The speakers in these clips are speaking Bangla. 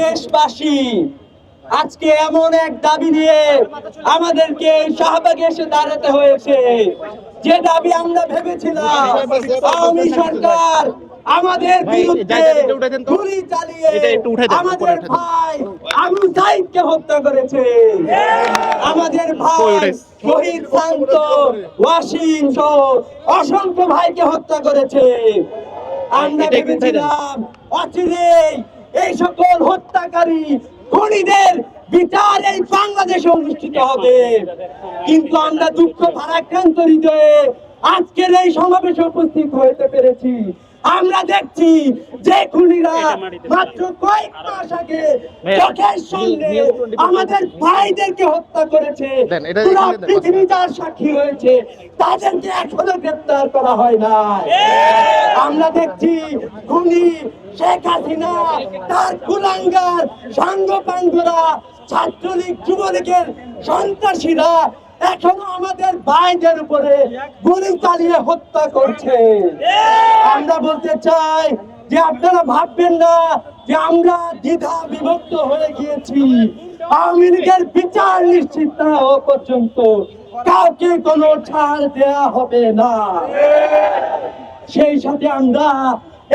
দেশবাসী আজকে এমন এক দাবি নিয়ে আমাদেরকে শাহবাগে এসে দাঁড়াতে হয়েছে। যে দাবি আমরা ভেবেছিলাম আওয়ামী সরকার আমাদের বিরুদ্ধে। গুলি চালিয়ে আমাদের ভাই আবু সাইদকে হত্যা করেছে। আমাদের ভাই শহীদ শান্ত ওয়াসিম সহ অসংখ্য ভাইকে হত্যা করেছে। আমরা। ভেবেছিলাম অচিরেই এই সকল হত্যাকারী খুনিদের বিচার এই বাংলাদেশে অনুষ্ঠিত হবে। কিন্তু আমরা দুঃখ ভারাক্রান্ত হৃদয়ে আজকের এই সমাবেশে উপস্থিত হতে পেরেছি। আমরা দেখছি যে খুনিরা মাত্র কয়েক মাস আগে চোখের সামনে আমাদের ভাইদেরকে হত্যা করেছে। পুরো পৃথিবী যার সাক্ষী হয়েছে তাদেরকে এখনও গ্রেপ্তার করা হয় না আমরা দেখছি খুনি শেখ হাসিনা তার কুলাঙ্গার সাঙ্গ পাঙ্গরা ছাত্রলীগ যুবলীগের সন্ত্রাসীরা এখনও ভাইদের উপরে গুলি চালিয়ে হত্যা করছে। আমরা বলতে চাই যে আপনারা ভাববেন না যে আমরা দ্বিধা বিভক্ত হয়ে গিয়েছি। আওয়ামী লীগের বিচার নিশ্চিত না হওয়া পর্যন্ত কাউকে কোনো ছাড় দেয়া হবে না। সেই সাথে আমরা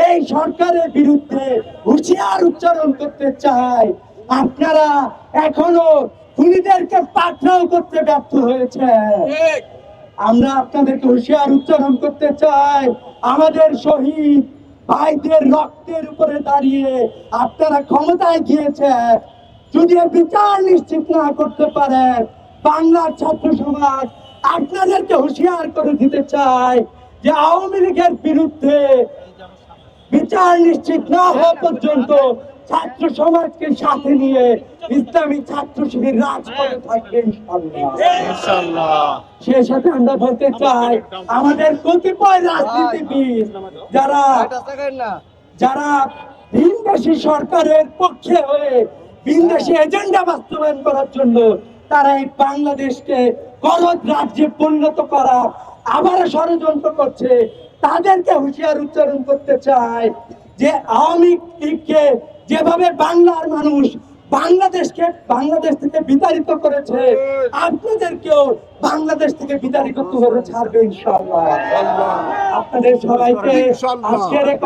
এই সরকারের বিরুদ্ধে হুঁশিয়ার উচ্চারণ করতে চাই। আপনারা এখনও খুনিদেরকে পাকড়াও করতে ব্যর্থ হয়েছে। আমরা আপনাদেরকে হুঁশিয়ার উচ্চারণ করতে চাই। আমাদের শহীদ ভাইদের রক্তের উপরে দাঁড়িয়ে আপনারা ক্ষমতায় গিয়েছেন। যদি বিচার নিশ্চিত না করতে পারেন বাংলার ছাত্র সমাজ আপনাদেরকে হুঁশিয়ার করে দিতে চাই যে আওয়ামী লীগের বিরুদ্ধে বিচার নিশ্চিত না হওয়া পর্যন্ত ছাত্র সমাজকে সাথে নিয়ে ইসলামী ছাত্র শিবির রাজপথে থাকবে সেই সাথে আমরা বলতে চাই আমাদের কতিপয় রাজনীতিবিদ যারা যারা ভিনদেশী সরকারের পক্ষে হয়ে ভিনদেশী এজেন্ডা বাস্তবায়ন করার জন্য তারা এই বাংলাদেশকে করদ রাজ্যে পরিণত করা আবার ষড়যন্ত্র করছে তাদেরকে হুঁশিয়ার উচ্চারণ করতে চাই যে আওয়ামী লীগকে যেভাবে বাংলার মানুষ বাংলাদেশকে বাংলাদেশ থেকে বিতাড়িত করেছে। আপনাদেরকেও বাংলাদেশ থেকে বিতাড়িত করে ছাড়বে ইনশাআল্লাহ। আপনাদের সবাইকে আজকের এই